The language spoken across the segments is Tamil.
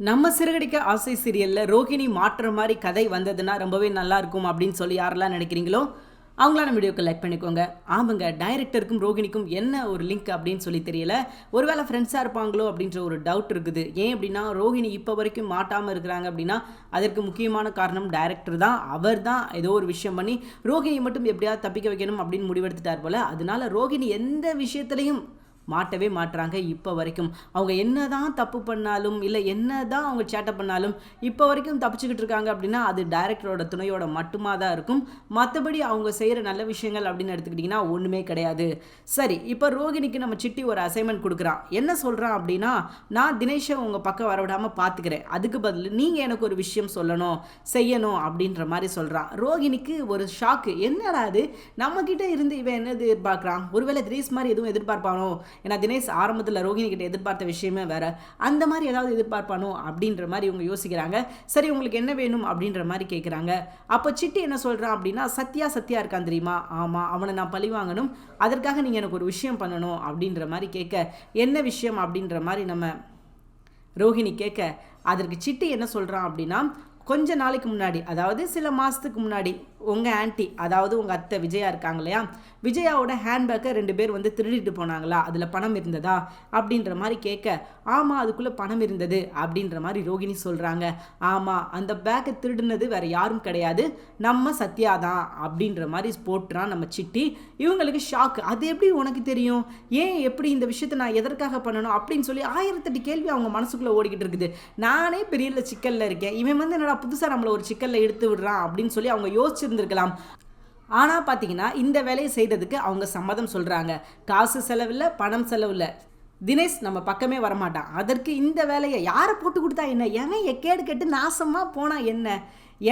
நம்ம சிறுகடிக்க ஆசை சீரியலில் ரோகிணி மாற்றுற மாதிரி கதை வந்ததுன்னா ரொம்பவே நல்லா இருக்கும் அப்படின்னு சொல்லி யாரெல்லாம் நினைக்கிறீங்களோ அவங்களான வீடியோக்கு லைக் பண்ணிக்கோங்க. ஆமாங்க டைரக்டருக்கும் ரோகிணிக்கும் என்ன ஒரு லிங்க் அப்படின்னு சொல்லி தெரியல. ஒருவேளை ஃப்ரெண்ட்ஸாக இருப்பாங்களோ அப்படின்ற ஒரு டவுட் இருக்குது. ஏன் அப்படின்னா ரோகிணி இப்போ வரைக்கும் மாட்டாமல் இருக்கிறாங்க அப்படின்னா அதற்கு முக்கியமான காரணம் டைரக்டர் தான். அவர் தான் ஏதோ ஒரு விஷயம் பண்ணி ரோகிணி மட்டும் எப்படியாவது தப்பிக்க வைக்கணும் அப்படின்னு முடிவெடுத்துட்டார் போல். அதனால ரோகிணி எந்த விஷயத்துலையும் மாட்டவே மாட்டுறாங்க இப்போ வரைக்கும். அவங்க என்ன தான் தப்பு பண்ணாலும் இல்லை என்ன தான் அவங்க சேட்டை பண்ணாலும் இப்போ வரைக்கும் தப்பிச்சுக்கிட்டு இருக்காங்க அப்படின்னா அது டைரக்டரோட துணையோட மட்டுமா தான் இருக்கும். மற்றபடி அவங்க செய்கிற நல்ல விஷயங்கள் அப்படின்னு எடுத்துக்கிட்டிங்கன்னா ஒன்றுமே கிடையாது. சரி இப்போ ரோகிணிக்கு நம்ம சிட்டி ஒரு அசைன்மெண்ட் கொடுக்குறான். என்ன சொல்கிறான் அப்படின்னா நான் தினேஷை உங்கள் பக்கம் வரவிடாமல் பார்த்துக்கிறேன் அதுக்கு பதில் நீங்கள் எனக்கு ஒரு விஷயம் சொல்லணும் செய்யணும் அப்படின்ற மாதிரி சொல்கிறான் ரோகிணிக்கு ஒரு ஷாக்கு என்னடா அது நம்மக்கிட்ட இருந்து இவன் என்ன எதிர்பார்க்குறான்? ஒருவேளை தினேஷ் மாதிரி எதுவும் எதிர்பார்ப்பானோ? ஏன்னா தினேஷ் ஆரம்பத்தில் ரோகிணி கிட்ட எதிர்பார்த்த விஷயமே வேற. அந்த மாதிரி ஏதாவது எதிர்பார்ப்பானோ அப்படின்ற மாதிரி இவங்க யோசிக்கிறாங்க. சரி உங்களுக்கு என்ன வேணும் அப்படின்ற மாதிரி கேட்குறாங்க அப்போ சிட்டி என்ன சொல்கிறான் அப்படின்னா சத்யா சத்யா இருக்கான் தெரியுமா? ஆமாம் அவனை நான் பழி வாங்கணும். அதற்காக நீங்கள் எனக்கு ஒரு விஷயம் பண்ணணும். அப்படின்ற மாதிரி கேட்க என்ன விஷயம்? அப்படின்ற மாதிரி நம்ம ரோஹிணி கேட்க அதற்கு சிட்டி என்ன சொல்கிறான் அப்படின்னா கொஞ்ச நாளைக்கு முன்னாடி அதாவது சில மாதத்துக்கு முன்னாடி உங்கள் ஆன்ட்டி அதாவது உங்கள் அத்தை விஜயா இருக்காங்க இல்லையா? விஜயாவோட ஹேண்ட்பேக்கை ரெண்டு பேர் வந்து திருடிட்டு போனாங்களா? அதில் பணம் இருந்ததா? அப்படின்ற மாதிரி கேட்க ஆமாம் அதுக்குள்ளே பணம் இருந்தது அப்படின்ற மாதிரி ரோகிணி சொல்கிறாங்க ஆமாம் அந்த பேக்கை திருடினது வேறு யாரும் கிடையாது. நம்ம சத்யா தான் அப்படின்ற மாதிரி போட்டுறான் நம்ம சிட்டி. இவங்களுக்கு ஷாக்கு அது எப்படி உனக்கு தெரியும்? ஏன் எப்படி இந்த விஷயத்தை நான் எதற்காக பண்ணணும் அப்படின்னு சொல்லி ஆயிரத்தெட்டு கேள்வி அவங்க மனசுக்குள்ளே ஓடிக்கிட்டு இருக்குது. நானே பெரிய சிக்கலில் இருக்கேன். இவன் வந்து என்னடா புதுசாக நம்மளை ஒரு சிக்கலில் எடுத்து விடுறான் அப்படின்னு சொல்லி அவங்க யோசிச்சிருந்துருக்கலாம். ஆனால் பார்த்தீங்கன்னா இந்த வேலையை செய்கிறதுக்கு அவங்க சம்மதம் சொல்கிறாங்க காசு செலவில்லை பணம் செலவில்லை. தினேஷ் நம்ம பக்கமே வரமாட்டான். அதற்கு இந்த வேலையை யாரை போட்டு கொடுத்தா என்ன? எவன் எக்கேடு கெட்டு நாசமாக போனால் என்ன?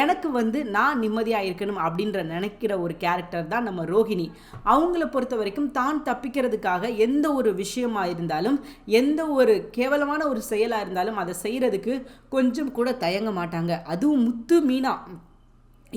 எனக்கு வந்து நான் நிம்மதியாக இருக்கணும் அப்படின்ற நினைக்கிற ஒரு கேரக்டர் தான் நம்ம ரோஹிணி. அவங்கள பொறுத்த வரைக்கும் தான் தப்பிக்கிறதுக்காக எந்த ஒரு விஷயமா இருந்தாலும் எந்த ஒரு கேவலமான ஒரு செயலாக இருந்தாலும் அதை செய்கிறதுக்கு கொஞ்சம் கூட தயங்க மாட்டாங்க. அதுவும் முத்து மீனா.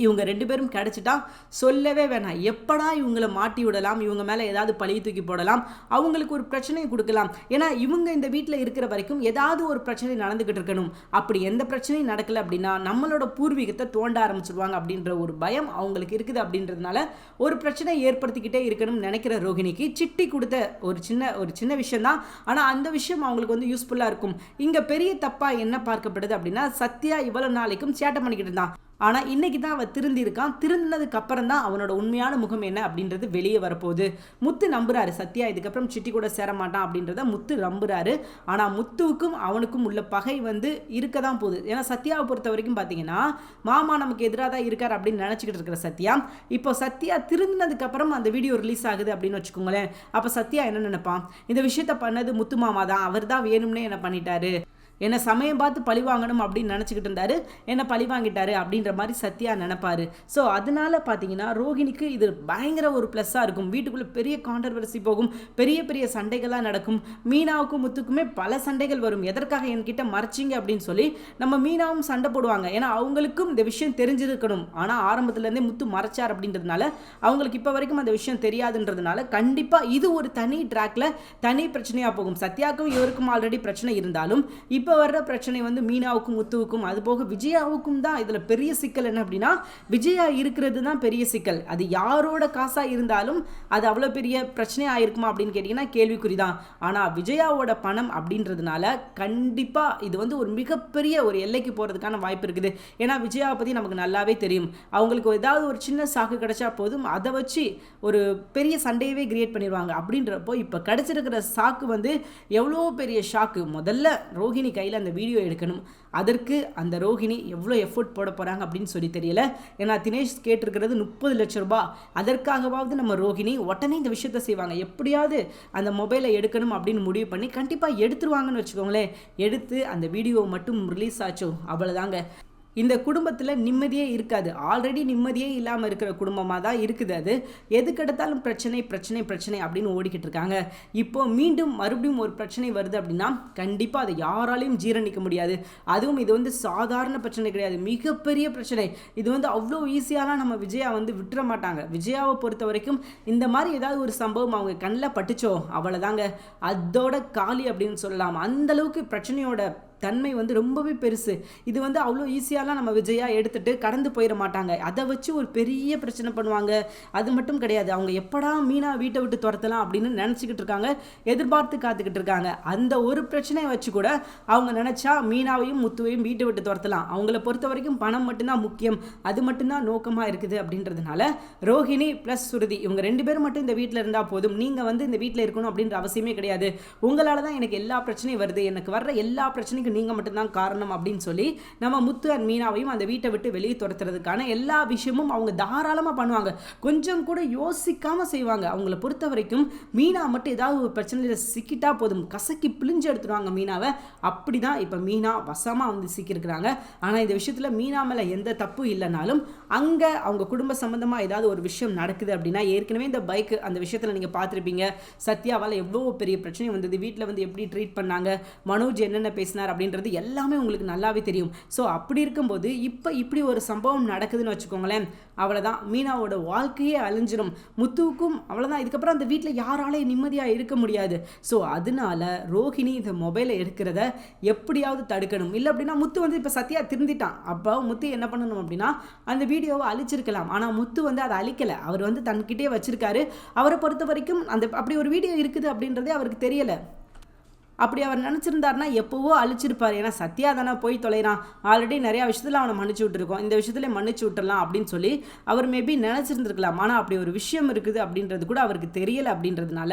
இவங்க ரெண்டு பேரும் கிடச்சிட்டா சொல்லவே வேணாம். எப்படா இவங்களை மாட்டி விடலாம்? இவங்க மேலே ஏதாவது பழைய தூக்கி போடலாம்? அவங்களுக்கு ஒரு பிரச்சனையை கொடுக்கலாம். ஏன்னா இவங்க இந்த வீட்டில் இருக்கிற வரைக்கும் ஏதாவது ஒரு பிரச்சனை நடந்துக்கிட்டு இருக்கணும். அப்படி எந்த பிரச்சனையும் நடக்கலை அப்படின்னா நம்மளோட பூர்வீகத்தை தோண்ட ஆரம்பிச்சிருவாங்க அப்படின்ற ஒரு பயம் அவங்களுக்கு இருக்குது அப்படின்றதுனால ஒரு பிரச்சனை ஏற்படுத்திக்கிட்டே இருக்கணும்னு நினைக்கிற ரோகிணிக்கு சிட்டி கொடுத்த ஒரு சின்ன ஒரு சின்ன விஷயம் தான். ஆனால் அந்த விஷயம் அவங்களுக்கு வந்து யூஸ்ஃபுல்லாக இருக்கும். இங்கே பெரிய தப்பாக என்ன பார்க்கப்படுது அப்படின்னா சத்யா இவ்வளோ நாளைக்கும் சேட்டை பண்ணிக்கிட்டு இருந்தான் ஆனால் இன்னைக்கு தான் அவன் திருந்திருக்கான். திருந்தினதுக்கு அப்புறம் தான் அவனோட உண்மையான முகம் என்ன அப்படின்றது வெளியே வரப்போகுது. முத்து நம்புறாரு சத்யா இதுக்கப்புறம் சிட்டி கூட சேர மாட்டான் அப்படின்றத முத்து நம்புறாரு. ஆனால் முத்துவுக்கும் அவனுக்கும் உள்ள பகை வந்து இருக்க தான் போகுது. ஏன்னா சத்யாவை பொறுத்த வரைக்கும் பார்த்தீங்கன்னா மாமா நமக்கு எதிராக தான் இருக்கார் அப்படின்னு நினச்சிக்கிட்டு இருக்கிற சத்யா. இப்போ சத்யா திருந்தினதுக்கு அப்புறம் அந்த வீடியோ ரிலீஸ் ஆகுது அப்படின்னு வச்சுக்கோங்களேன். அப்போ சத்யா என்ன நினைப்பான்? இந்த விஷயத்த பண்ணது முத்து மாமா தான். அவர் தான் வேணும்னே என்ன பண்ணிட்டாரு? என்னை சமயம் பார்த்து பழி வாங்கணும் அப்படின்னு நினச்சிக்கிட்டு இருந்தாரு. என்னை பழி வாங்கிட்டாரு அப்படின்ற மாதிரி சத்யா நினப்பார். ஸோ அதனால பார்த்தீங்கன்னா ரோஹிணிக்கு இது பயங்கர ஒரு ப்ளஸ்ஸாக இருக்கும். வீட்டுக்குள்ளே பெரிய கான்ட்ரவர்சி போகும். பெரிய பெரிய சண்டைகளாக நடக்கும். மீனாவுக்கும் முத்துக்குமே பல சண்டைகள் வரும். எதற்காக என்கிட்ட மறைச்சிங்க அப்படின்னு சொல்லி நம்ம மீனாவும் சண்டை போடுவாங்க. ஏன்னா அவங்களுக்கும் இந்த விஷயம் தெரிஞ்சிருக்கணும். ஆனால் ஆரம்பத்துலேருந்தே முத்து மறைச்சார் அப்படின்றதுனால அவங்களுக்கு இப்போ வரைக்கும் அந்த விஷயம் தெரியாதுன்றதுனால கண்டிப்பாக இது ஒரு தனி ட்ராக்ல தனி பிரச்சனையாக போகும். சத்யாவுக்கும் இவருக்கும் ஆல்ரெடி பிரச்சனை இருந்தாலும் இப்போ இப்போ வர்ற பிரச்சனை வந்து மீனாவுக்கும் முத்துவுக்கும். அது போக விஜயாவுக்கும் தான் இதில் பெரிய சிக்கல் என்ன அப்படின்னா விஜயா இருக்கிறது தான் பெரிய சிக்கல். அது யாரோட காசாக இருந்தாலும் அது அவ்வளோ பெரிய பிரச்சனை ஆயிருக்குமா அப்படின்னு கேட்டிங்கன்னா கேள்விக்குறி தான். ஆனால் விஜயாவோட பணம் அப்படின்றதுனால கண்டிப்பாக இது வந்து ஒரு மிகப்பெரிய ஒரு எல்லைக்கு போகிறதுக்கான வாய்ப்பு இருக்குது. ஏன்னா விஜயாவை பற்றி நமக்கு நல்லாவே தெரியும். அவங்களுக்கு ஏதாவது ஒரு சின்ன சாக்கு கிடைச்சா போதும் அதை வச்சு ஒரு பெரிய சண்டையவே கிரியேட் பண்ணிடுவாங்க. அப்படின்றப்போ இப்போ கிடச்சிருக்கிற சாக்கு வந்து எவ்வளோ பெரிய ஷாக்கு முதல்ல ரோஹிணி கையில் அந்த வீடியோ எடுக்கணும். அதற்கு அந்த ரோஹிணி எவ்வளோ எஃபோர்ட் போட போகிறாங்க அப்படின்னு சொல்லி தெரியல. ஏன்னா தினேஷ் கேட்டிருக்கிறது முப்பது லட்ச ரூபா அதற்காகவாவது நம்ம ரோஹிணி உடனே இந்த விஷயத்த செய்வாங்க. எப்படியாவது அந்த மொபைலை எடுக்கணும் அப்படின்னு முடிவு பண்ணி கண்டிப்பாக எடுத்துருவாங்கன்னு வச்சுக்கோங்களேன். எடுத்து அந்த வீடியோ மட்டும் ரிலீஸ் ஆச்சோ. அவ்வளோதாங்க இந்த குடும்பத்தில் நிம்மதியே இருக்காது. ஆல்ரெடி நிம்மதியே இல்லாமல் இருக்கிற குடும்பமாக தான் இருக்குது அது. எதுக்கெடுத்தாலும் பிரச்சனை பிரச்சனை பிரச்சனை அப்படின்னு ஓடிக்கிட்டு இருக்காங்க. இப்போ மீண்டும் மறுபடியும் ஒரு பிரச்சனை வருது அப்படின்னா கண்டிப்பாக அதை யாராலையும் ஜீரணிக்க முடியாது. அதுவும் இது வந்து சாதாரண பிரச்சனை கிடையாது. மிகப்பெரிய பிரச்சனை. இது வந்து அவ்வளோ ஈஸியாலாம் நம்ம விஜயா வந்து விட்டுற மாட்டாங்க. விஜயாவை பொறுத்த வரைக்கும் இந்த மாதிரி ஏதாவது ஒரு சம்பவம் அவங்க கண்ணில் பட்டுச்சோ? அவ்வளோதாங்க அதோட காலி அப்படின்னு சொல்லலாம். அந்த அளவுக்கு பிரச்சனையோட தன்மை வந்து ரொம்பவே பெருசு. இது வந்து அவ்வளோ ஈஸியாலாம் நம்ம விஜயா எடுத்துட்டு கடந்து போயிட மாட்டாங்க. அதை வச்சு ஒரு பெரிய பிரச்சனை பண்ணுவாங்க. அது மட்டும் கிடையாது. அவங்க எப்படா மீனா வீட்டை விட்டு துரத்தலாம் அப்படின்னு நினச்சிக்கிட்டு இருக்காங்க. எதிர்பார்த்து காத்துக்கிட்டு இருக்காங்க. அந்த ஒரு பிரச்சனையை வச்சு கூட அவங்க நினச்சா மீனாவையும் முத்துவையும் வீட்டை விட்டு துரத்தலாம். அவங்கள பொறுத்த வரைக்கும் பணம் மட்டும்தான் முக்கியம். அது மட்டும்தான் நோக்கமாக இருக்குது அப்படின்றதுனால ரோஹிணி ப்ளஸ் சுருதி இவங்க ரெண்டு பேரும் மட்டும் இந்த வீட்டில் இருந்தால் போதும். நீங்கள் வந்து இந்த வீட்டில் இருக்கணும் அப்படின்ற அவசியமே கிடையாது. உங்களால் தான் எனக்கு எல்லா பிரச்சனையும் வருது. எனக்கு வர்ற எல்லா பிரச்சனையும் பிரச்சனைக்கும் நீங்கள் மட்டும்தான் காரணம் அப்படின்னு சொல்லி நம்ம முத்து அண்ட் மீனாவையும் அந்த வீட்டை விட்டு வெளியே துரத்துறதுக்கான எல்லா விஷயமும் அவங்க தாராளமாக பண்ணுவாங்க. கொஞ்சம் கூட யோசிக்காமல் செய்வாங்க. அவங்கள பொறுத்த வரைக்கும் மீனா மட்டும் ஏதாவது ஒரு பிரச்சனையில் சிக்கிட்டா போதும். கசக்கி பிழிஞ்சு எடுத்துருவாங்க மீனாவை. அப்படி தான் இப்போ மீனா வசமாக வந்து சிக்கியிருக்கிறாங்க. ஆனால் இந்த விஷயத்தில் மீனா மேலே எந்த தப்பும் இல்லைனாலும் அங்கே அவங்க குடும்ப சம்மந்தமாக ஏதாவது ஒரு விஷயம் நடக்குது அப்படின்னா ஏற்கனவே இந்த பைக் அந்த விஷயத்தில் நீங்கள் பார்த்துருப்பீங்க. சத்யாவால் எவ்வளோ பெரிய பிரச்சனை வந்தது. வீட்டில் வந்து எப்படி ட்ரீட் பண்ணாங்க? மனோஜ் என்னென்ன பேசினார்? அப்படின்றது எல்லாமே உங்களுக்கு நல்லாவே தெரியும். ஸோ அப்படி இருக்கும்போது இப்போ இப்படி ஒரு சம்பவம் நடக்குதுன்னு வச்சுக்கோங்களேன். அவ்வளோதான் மீனாவோட வாழ்க்கையே அழிஞ்சிடும் முத்துவுக்கும் அவ்வளோதான் இதுக்கப்புறம் அந்த வீட்டில் யாராலையும் நிம்மதியாக இருக்க முடியாது. ஸோ அதனால ரோஹிணி இந்த மொபைலை எடுக்கிறத எப்படியாவது தடுக்கணும். இல்லை அப்படின்னா முத்து வந்து இப்போ சத்யா திருந்திட்டான். அப்போ முத்து என்ன பண்ணணும் அப்படின்னா அந்த வீடியோவை அழிச்சிருக்கலாம். ஆனால் முத்து வந்து அதை அழிக்கலை. அவர் வந்து தன்கிட்டே வச்சிருக்காரு. அவரை பொறுத்த வரைக்கும் அந்த அப்படி ஒரு வீடியோ இருக்குது அப்படின்றதே அவருக்கு தெரியலை. அப்படி அவர் நினச்சிருந்தாருன்னா எப்போவோ அழிச்சிருப்பார். ஏன்னா சத்யா தானே போய் தொலைகிறான் ஆல்ரெடி நிறையா விஷயத்தில் அவனை மன்னிச்சு விட்டுருக்கோம். இந்த விஷயத்துல மன்னிச்சு விட்டுடலாம் அப்படின்னு சொல்லி அவர் மேபி நினச்சிருந்துருக்கலாம். ஆனால் அப்படி ஒரு விஷயம் இருக்குது அப்படின்றது கூட அவருக்கு தெரியலை அப்படின்றதுனால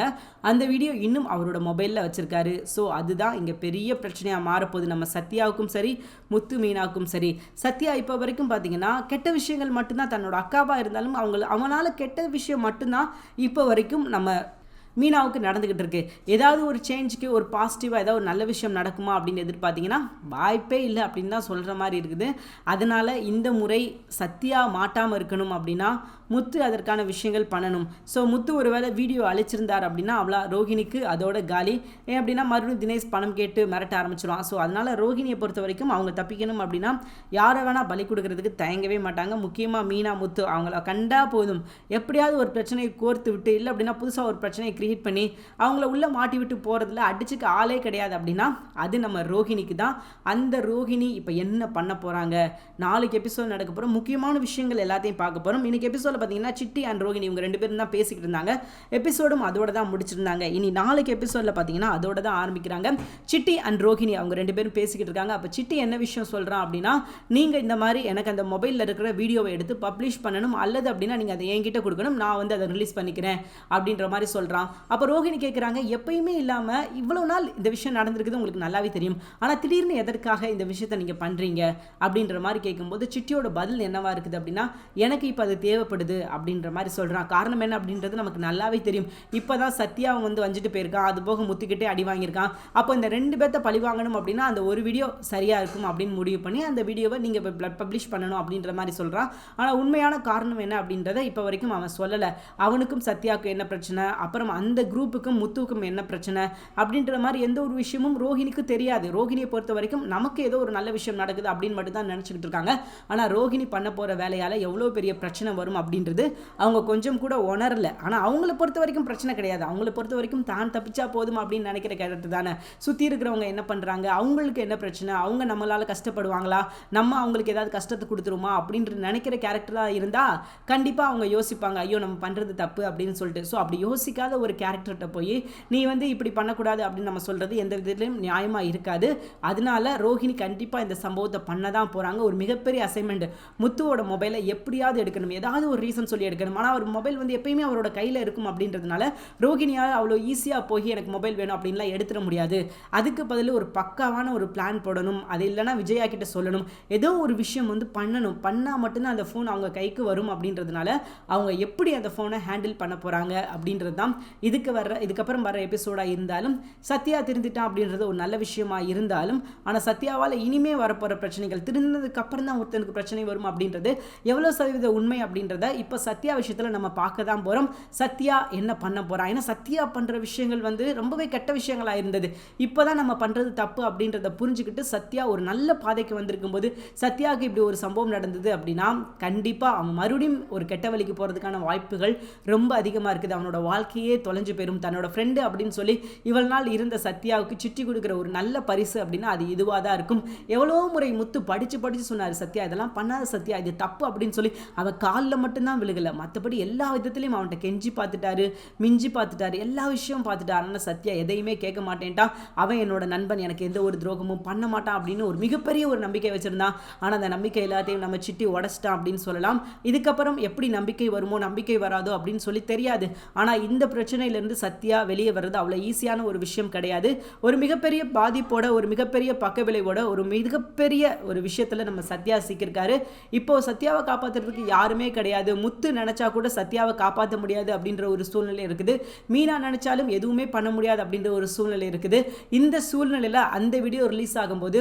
அந்த வீடியோ இன்னும் அவரோட மொபைலில் வச்சுருக்காரு. ஸோ அதுதான் இங்கே பெரிய பிரச்சனையாக மாறப்போகுது. நம்ம சத்யாவுக்கும் சரி முத்து மீனாவுக்கும் சரி. சத்யா இப்போ வரைக்கும் பார்த்தீங்கன்னா கெட்ட விஷயங்கள் மட்டும்தான் தன்னோட அக்காவாக இருந்தாலும் அவங்க அவனால் கெட்ட விஷயம் மட்டும்தான் இப்போ வரைக்கும் நம்ம மீனாவுக்கு நடந்துக்கிட்டு இருக்கு. ஏதாவது ஒரு சேஞ்சுக்கு ஒரு பாசிட்டிவாக ஏதாவது ஒரு நல்ல விஷயம் நடக்குமா அப்படின்னு எதிர்பார்த்தீங்கன்னா வாய்ப்பே இல்லை அப்படின்னு தான் சொல்கிற மாதிரி இருக்குது. அதனால் இந்த முறை சத்தியாக மாட்டாமல் இருக்கணும் அப்படின்னா முத்து அதற்கான விஷயங்கள் பண்ணணும். ஸோ முத்து ஒருவேளை வீடியோ அழிச்சிருந்தார் அப்படின்னா அவ்வளோ ரோஹிணிக்கு அதோட காலி. ஏன் அப்படின்னா மறுபடியும் தினேஷ் பணம் கேட்டு மிரட்ட ஆரம்பிச்சிருவான். ஸோ அதனால் ரோஹிணியை பொறுத்த வரைக்கும் அவங்க தப்பிக்கணும் அப்படின்னா யாரை வேணால் பலி கொடுக்கறதுக்கு தயங்கவே மாட்டாங்க. முக்கியமாக மீனா முத்து அவங்கள கண்டா போதும். எப்படியாவது ஒரு பிரச்சனையை கோர்த்து விட்டு இல்லை அப்படின்னா புதுசாக ஒரு பிரச்சனையை கிரியேட் பண்ணி அவங்கள உள்ளே மாட்டி விட்டு போகிறதுல அடிச்சுக்க ஆளே கிடையாது அப்படின்னா அது நம்ம ரோஹிணிக்கு தான். அந்த ரோஹிணி இப்போ என்ன பண்ண போகிறாங்க நாளைக்கு எபிசோட் நடக்க போகிறோம் முக்கியமான விஷயங்கள் எல்லாத்தையும் பார்க்க போகிறோம் இன்றைக்கி எபிசோடில் பார்த்தீங்கன்னா சிட்டி அண்ட் ரோஹிணி இவங்க ரெண்டு பேரும் தான் பேசிக்கிட்டு இருந்தாங்க. எபிசோடும் அதோட தான் முடிச்சிருந்தாங்க. இனி நாளைக்கு எபிசோடில் பார்த்தீங்கன்னா அதோட தான் ஆரம்பிக்கிறாங்க. சிட்டி அண்ட் ரோஹிணி அவங்க ரெண்டு பேரும் பேசிக்கிட்டு இருக்காங்க. அப்போ சிட்டி என்ன விஷயம் சொல்கிறான் அப்படின்னா நீங்கள் இந்த மாதிரி எனக்கு அந்த மொபைலில் இருக்கிற வீடியோவை எடுத்து பப்ளிஷ் பண்ணணும். அல்லது அப்படின்னா நீங்கள் அதை என்கிட்ட கொடுக்கணும். நான் வந்து அதை ரிலீஸ் பண்ணிக்கிறேன் அப்படின்ற மாதிரி சொல்கிறான் அப்போ ரோஹிணி கேட்குறாங்க எப்பயுமே இல்லாமல் இவ்வளோ நாள் இந்த விஷயம் நடந்திருக்குது உங்களுக்கு நல்லாவே தெரியும். ஆனால் திடீர்னு எதற்காக இந்த விஷயத்தை நீங்கள் பண்ணுறீங்க அப்படின்ற மாதிரி கேட்கும்போது சிட்டியோட பதில் என்னவாக இருக்குது அப்படின்னா எனக்கு இப்போ அது தேவைப்படுது அப்படின்ற மாதிரி சொல்கிறான் காரணம் என்ன அப்படின்றது நமக்கு நல்லாவே தெரியும். இப்போ தான் சத்யா அவன் வந்து வஞ்சிட்டு போயிருக்கான். அது போக முத்துக்கிட்டே அடி வாங்கியிருக்கான். அப்போ இந்த ரெண்டு பேர்த்த பழி வாங்கணும் அப்படின்னா அந்த ஒரு வீடியோ சரியாக இருக்கும் அப்படின்னு முடிவு பண்ணி அந்த வீடியோவை நீங்கள் இப்போ பப்ளிஷ் பண்ணணும் அப்படின்ற மாதிரி சொல்கிறான் ஆனால் உண்மையான காரணம் என்ன அப்படின்றத இப்போ வரைக்கும் அவன் சொல்லலை. அவனுக்கும் சத்யாவுக்கும் என்ன பிரச்சனை? அப்புறம் அந்த குரூப்புக்கும் முத்துவுக்கும் என்ன பிரச்சனை? அப்படின்ற மாதிரி எந்த ஒரு விஷயமும் ரோஹிணிக்கு தெரியாது. ரோஹிணியை பொறுத்த வரைக்கும் நமக்கு ஏதோ ஒரு நல்ல விஷயம் நடக்குது அப்படின்னு மட்டும் தான் நினச்சிக்கிட்டு இருக்காங்க. ஆனால் ரோஹிணி பண்ண போகிற வேலையால் எவ்வளோ பெரிய பிரச்சனை வரும் அப்படின்றது அவங்க கொஞ்சம் கூட உணரல. ஆனால் அவங்கள பொறுத்த வரைக்கும் பிரச்சனை கிடையாது. அவங்கள பொறுத்த வரைக்கும் தான் தப்பிச்சா போதும் அப்படின்னு நினைக்கிற கேரக்டர் தானே. சுற்றி இருக்கிறவங்க என்ன பண்ணுறாங்க அவங்களுக்கு என்ன பிரச்சனை? அவங்க நம்மளால் கஷ்டப்படுவாங்களா? நம்ம அவங்களுக்கு ஏதாவது கஷ்டத்தை கொடுத்துருமா அப்படின்ற நினைக்கிற கேரக்டராக இருந்தால் கண்டிப்பாக அவங்க யோசிப்பாங்க ஐயோ நம்ம பண்ணுறது தப்பு அப்படின்னு சொல்லிட்டு. ஸோ அப்படி யோசிக்காத ஒரு கேரக்டர்கிட்ட போய் நீ வந்து இப்படி பண்ணக்கூடாது அப்படின்னு நம்ம சொல்கிறது எந்த விதத்துலையும் நியாயமாக இருக்காது. அதனால ரோஹிணி கண்டிப்பாக இந்த சம்பவத்தை பண்ண தான் போகிறாங்க ஒரு மிகப்பெரிய அசைன்மெண்ட் முத்துவோட மொபைலை எப்படியாவது எடுக்கணும். ஏதாவது ஒரு ரீசன் சொல்லி எடுக்கணும். ஆனால் அவர் மொபைல் வந்து எப்பயுமே அவரோட கையில் இருக்கும் அப்படின்றதுனால ரோஹிணியால் அவ்வளோ ஈஸியாக போய் எனக்கு மொபைல் வேணும் அப்படின்லாம் எடுத்துட முடியாது. அதுக்கு பதில் ஒரு பக்காவான ஒரு பிளான் போடணும். அது இல்லைனா விஜயா கிட்ட சொல்லணும். ஏதோ ஒரு விஷயம் வந்து பண்ணணும். பண்ணால் மட்டும்தான் அந்த ஃபோன் அவங்க கைக்கு வரும் அப்படின்றதுனால அவங்க எப்படி அந்த ஃபோனை ஹேண்டில் பண்ண போகிறாங்க அப்படின்றது தான் இதுக்கு வர்ற இதுக்கப்புறம் வர எபிசோடாக இருந்தாலும் சத்யா திருந்திட்டான் அப்படின்றது ஒரு நல்ல விஷயமா இருந்தாலும் ஆனால் சத்யாவால் இனிமே வரப்போகிற பிரச்சனைகள் திருந்ததுக்கு அப்புறம் தான் ஒருத்தனுக்கு பிரச்சனை வரும் அப்படின்றது எவ்வளோ சதவீத உண்மை அப்படின்றத இப்போ சத்யா விஷயத்தில் நம்ம பார்க்க தான் போகிறோம் சத்யா என்ன பண்ண போகிறான் ஏன்னா சத்யா பண்ணுற விஷயங்கள் வந்து ரொம்பவே கெட்ட விஷயங்களாக இருந்தது. இப்போ தான் நம்ம பண்ணுறது தப்பு அப்படின்றத புரிஞ்சுக்கிட்டு சத்யா ஒரு நல்ல பாதைக்கு வந்திருக்கும் போது சத்யாவுக்கு இப்படி ஒரு சம்பவம் நடந்தது அப்படின்னா கண்டிப்பாக அவன் மறுபடியும் ஒரு கெட்ட வழிக்கு போகிறதுக்கான வாய்ப்புகள் ரொம்ப அதிகமாக இருக்குது. அவனோட வாழ்க்கையே தொலைஞ்சு போயிடும் தன்னோட ஃப்ரெண்டு அப்படின்னு சொல்லி இவள் நாள் இருந்த சத்யாவுக்கு சிட்டி கொடுக்குற ஒரு நல்ல பரிசு அப்படின்னா அது இதுவாக தான் இருக்கும். எவ்வளோ முறை முத்து படித்து படித்து சொன்னார் சத்யா இதெல்லாம் பண்ணாத சத்யா இது தப்பு அப்படின்னு சொல்லி அவள் காலில் மட்டும்தான் விழுகலை. மற்றபடி எல்லா விதத்துலையும் அவன்கிட்ட கெஞ்சி பார்த்துட்டாரு மிஞ்சி பார்த்துட்டாரு எல்லா விஷயமும் பார்த்துட்டாரு ஆனால் சத்யா எதையுமே கேட்க மாட்டேன்ட்டான் அவன் என்னோட நண்பன் எனக்கு எந்த ஒரு துரோகமும் பண்ண மாட்டான் அப்படின்னு ஒரு மிகப்பெரிய ஒரு நம்பிக்கை வச்சுருந்தான் ஆனால் அந்த நம்பிக்கை எல்லாத்தையும் நம்ம சிட்டி உடச்சிட்டான் அப்படின்னு சொல்லலாம். இதுக்கப்புறம் எப்படி நம்பிக்கை வருமோ நம்பிக்கை வராதோ அப்படின்னு சொல்லி தெரியாது. ஆனால் இந்த பிரச்சனை பிரச்சனையிலேருந்து சத்யா வெளியே வர்றது அவ்வளோ ஈஸியான ஒரு விஷயம் கிடையாது. ஒரு மிகப்பெரிய பாதிப்போட ஒரு மிகப்பெரிய பக்க விளைவோட ஒரு மிகப்பெரிய ஒரு விஷயத்தில் நம்ம சத்யா சிக்கியிருக்காரு. இப்போ சத்யாவை காப்பாற்றுறதுக்கு யாருமே கிடையாது. முத்து நினச்சா கூட சத்யாவை காப்பாற்ற முடியாது அப்படின்ற ஒரு சூழ்நிலை இருக்குது. மீனா நினச்சாலும் எதுவுமே பண்ண முடியாது அப்படின்ற ஒரு சூழ்நிலை இருக்குது. இந்த சூழ்நிலையில் அந்த வீடியோ ரிலீஸ் ஆகும்போது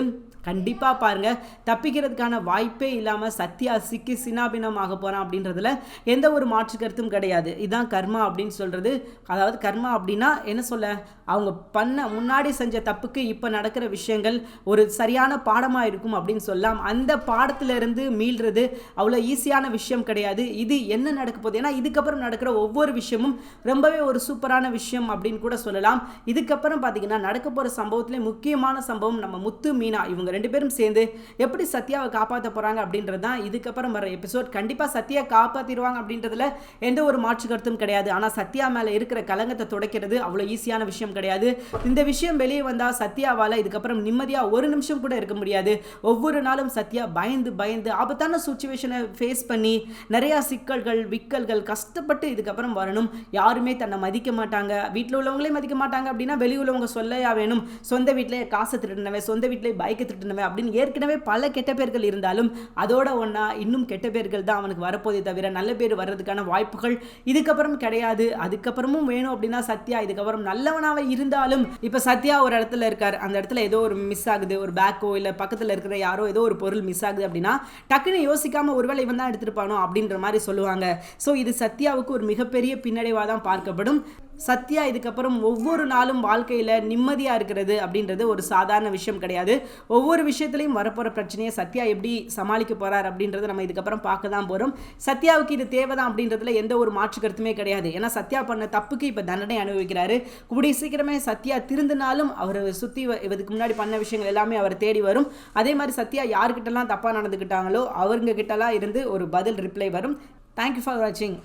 கண்டிப்பாக பாருங்கள் தப்பிக்கிறதுக்கான வாய்ப்பே இல்லாமல் சத்யா சிக்கி சினாபினம் போகிறான் அப்படின்றதுல எந்த ஒரு மாற்று கருத்தும் கிடையாது. இதுதான் கர்மா அப்படின்னு சொல்கிறது அதாவது கர்மா அப்படின்னா என்ன சொல்ல? அவங்க பண்ண முன்னாடி செஞ்ச தப்புக்கு இப்போ நடக்கிற விஷயங்கள் ஒரு சரியான பாடமாக இருக்கும் அப்படின்னு சொல்லலாம். அந்த பாடத்திலிருந்து மீள்றது அவ்வளோ ஈஸியான விஷயம் கிடையாது. இது என்ன நடக்க போகுது? ஏன்னா இதுக்கப்புறம் நடக்கிற ஒவ்வொரு விஷயமும் ரொம்பவே ஒரு சூப்பரான விஷயம் அப்படின்னு கூட சொல்லலாம். இதுக்கப்புறம் பார்த்தீங்கன்னா நடக்க போகிற சம்பவத்திலே முக்கியமான சம்பவம் நம்ம முத்து மீனா இவங்க ரெண்டு பேரும் சேர்ந்து எப்படி சத்யாவை காப்பாற்ற போகிறாங்க அப்படின்றது தான் இதுக்கப்புறம் வர எபிசோட் கண்டிப்பாக சத்யா காப்பாற்றிடுவாங்க அப்படின்றதுல எந்த ஒரு மாற்று கருத்தும் கிடையாது. ஆனால் சத்யா மேலே இருக்கிற கலங்கத்தை துடைக்கிறது அவ்வளோ ஈஸியான விஷயம் கிடையாது. இந்த விஷயம் வெளியே வந்தால் சத்யாவால் இதுக்கப்புறம் நிம்மதியாக ஒரு நிமிஷம் கூட இருக்க முடியாது. ஒவ்வொரு நாளும் சத்யா பயந்து பயந்து ஆபத்தான சுச்சுவேஷனை ஃபேஸ் பண்ணி நிறையா சிக்கல்கள் விக்கல்கள் கஷ்டப்பட்டு இதுக்கப்புறம் வரணும். யாருமே தன்னை மதிக்க மாட்டாங்க. வீட்டில் உள்ளவங்களே மதிக்க மாட்டாங்க அப்படின்னா வெளி உள்ளவங்க சொல்லையா வேணும். சொந்த வீட்டிலே காசை திருடினவன் சொந்த வீட்டிலே பைக்கை திருடினவன் அப்படின்னு ஏற்கனவே பல கெட்ட பேர்கள் இருந்தாலும் அதோட ஒன்றா இன்னும் கெட்ட பேர்கள் தான் அவனுக்கு வரப்போதே தவிர நல்ல பேர் வர்றதுக்கான வாய்ப்புகள் இதுக்கப்புறம் கிடையாது. அதுக்கப்புறமும் வேணும் அப்படின்னா சத்யா இதுக்கப்புறம் நல்லவனாக இருந்தாலும் இப்போ சத்யா ஒரு இடத்துல இருக்கார். அந்த இடத்துல ஏதோ ஒரு மிஸ் ஆகுது ஒரு பேக்கோ இல்லை பக்கத்தில் இருக்கிற யாரோ ஏதோ ஒரு பொருள் மிஸ் ஆகுது அப்படின்னா டக்குன்னு யோசிக்காம ஒருவேளை இவன் தான் எடுத்திருப்பானோ அப்படின்ற மாதிரி சொல்லுவாங்க. ஸோ இது சத்யாவுக்கு ஒரு மிகப்பெரிய பின்னடைவாக தான் பார்க்கப்படும். சத்யா இதுக்கப்புறம் ஒவ்வொரு நாளும் வாழ்க்கையில் நிம்மதியாக இருக்கிறது அப்படின்றது ஒரு சாதாரண விஷயம் கிடையாது. ஒவ்வொரு விஷயத்துலையும் வரப்போகிற பிரச்சனையை சத்யா எப்படி சமாளிக்க போகிறார் அப்படின்றத நம்ம இதுக்கப்புறம் பார்க்க தான் போகிறோம் சத்யாவுக்கு இது தேவை தான் அப்படின்றதுல எந்த ஒரு மாற்று கருத்துமே கிடையாது. ஏன்னா சத்யா பண்ண தப்புக்கு இப்போ தண்டனை அனுபவிக்கிறாரு. கூடிய சீக்கிரமே சத்யா திருந்தினாலும் அவர் சுற்றி இதுக்கு முன்னாடி பண்ண விஷயங்கள் எல்லாமே அவர் தேடி வரும். அதே மாதிரி சத்யா யாருக்கிட்டலாம் தப்பாக நடந்துக்கிட்டாங்களோ அவங்க கிட்டலாம் இருந்து ஒரு பதில் ரிப்ளை வரும். தேங்க்யூ ஃபார் வாட்சிங்